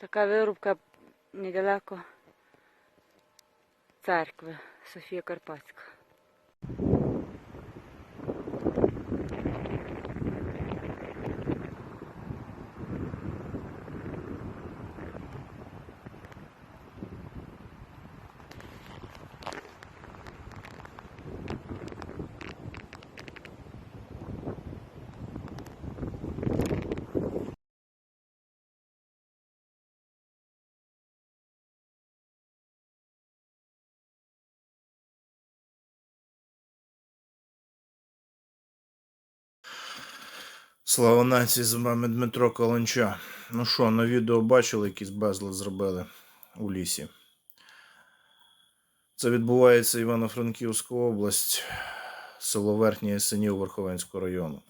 Така вирубка недалеко церкви Софія Карпатська. Слава нації, з вами Дмитро Каланча. Ну що, на відео бачили, якийсь безлад зробили у лісі. Це відбувається Івано-Франківська область, село Верхнє Ясенів Верховенського району.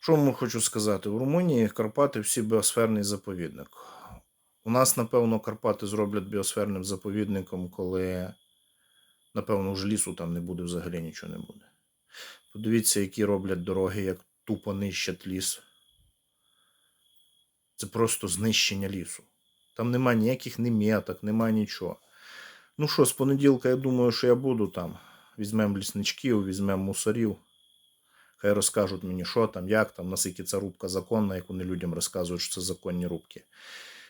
Що вам хочу сказати? В Румунії Карпати всі біосферний заповідник. У нас, напевно, Карпати зроблять біосферним заповідником, коли, напевно, вже лісу там не буде, взагалі нічого не буде. Подивіться, які роблять дороги, як тупо нищать ліс. Це просто знищення лісу. Там нема ніяких ні меток, нема нічого. Ну що, з понеділка я думаю, що я буду там. Візьмемо лісничків, візьмемо мусорів. Хай розкажуть мені, що там, як там, наскільки ця рубка законна, як вони людям розказують, що це законні рубки.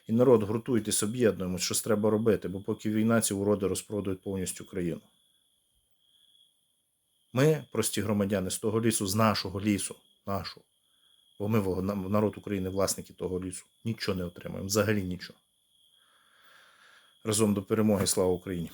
І народ, гуртуйтесь, об'єднуємось, щось треба робити, бо поки війна ці уроди розпродають повністю країну. Ми, прості громадяни, з того лісу, з нашого лісу, нашого. Бо ми, народ України, власники того лісу, нічого не отримаємо, взагалі нічого. Разом до перемоги, слава Україні!